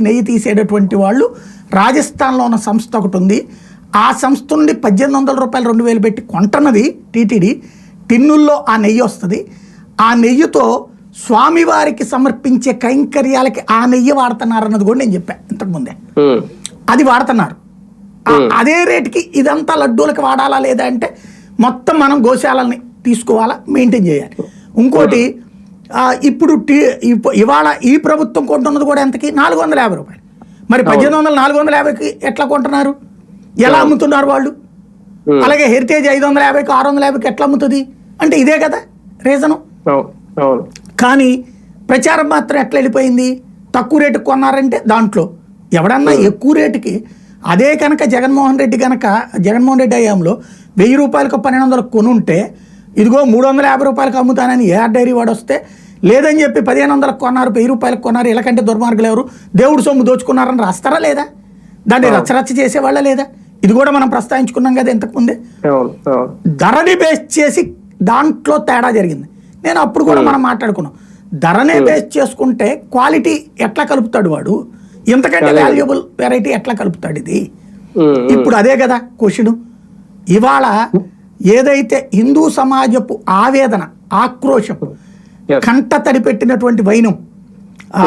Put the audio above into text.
నెయ్యి తీసేటటువంటి వాళ్ళు రాజస్థాన్లో ఉన్న సంస్థ ఒకటి ఉంది. ఆ సంస్థ నుండి పద్దెనిమిది వందల రూపాయలు రెండు వేలు పెట్టి కొంటున్నది టీటీడీ. టిన్నుల్లో ఆ నెయ్యి వస్తుంది. ఆ నెయ్యితో స్వామివారికి సమర్పించే కైంకర్యాలకి ఆ నెయ్యి వాడుతున్నారు అన్నది కూడా నేను చెప్పాను ఇంతకుముందే. అది వాడుతున్నారు. అదే రేటుకి ఇదంతా లడ్డూలకి వాడాలా లేదా అంటే మొత్తం మనం గోశాలని తీసుకోవాలా మెయింటైన్ చేయాలి. ఇంకోటి ఇప్పుడు టీ ఇవాళ ఈ ప్రభుత్వం కొంటున్నది కూడా ఎంతకి? నాలుగు వందల యాభై రూపాయలు. మరి పద్దెనిమిది వందల నాలుగు వందల యాభైకి ఎట్లా కొంటున్నారు? ఎలా అమ్ముతున్నారు వాళ్ళు. అలాగే హెరిటేజ్ ఐదు వందల యాభైకి ఆరు వందల యాభైకి ఎట్లా అమ్ముతుంది? అంటే ఇదే కదా రీజను. కానీ ప్రచారం మాత్రం ఎట్లా వెళ్ళిపోయింది? తక్కువ రేటుకి కొన్నారంటే దాంట్లో. ఎవడన్నా ఎక్కువ రేటుకి అదే కనుక జగన్మోహన్ రెడ్డి కనుక జగన్మోహన్ రెడ్డి హయాంలో వెయ్యి రూపాయలకు పన్నెండు వందలకు కొనుంటే ఇదిగో మూడు వందల యాభై రూపాయలకు అమ్ముతానని ఏ డైరీ వాడు వస్తే లేదని చెప్పి పదిహేను వందలకు కొన్నారు వెయ్యి రూపాయలకు కొన్నారు ఇలాకంటే దుర్మార్గులు ఎవరు? దేవుడు సొమ్ము దోచుకున్నారని రాస్తారా లేదా? దాన్ని రచ్చరచ్చ చేసేవాళ్ళ లేదా? ఇది కూడా మనం ప్రస్తావించుకున్నాం కదా ఇంతకుముందే. ధరని బేస్ చేసి దాంట్లో తేడా జరిగింది. నేను అప్పుడు కూడా మనం మాట్లాడుకున్నాం. ధరనే బేస్ చేసుకుంటే క్వాలిటీ ఎట్లా కలుపుతాడు వాడు? ఇంతకంటే వాల్యుబుల్ వెరైటీ ఎట్లా కలుపుతాడు ఇది? ఇప్పుడు అదే కదా క్వశ్చన్. ఇవాళ ఏదైతే హిందూ సమాజపు ఆవేదన ఆక్రోశం. కంట తడి పెట్టినటువంటి వైనం ఆ,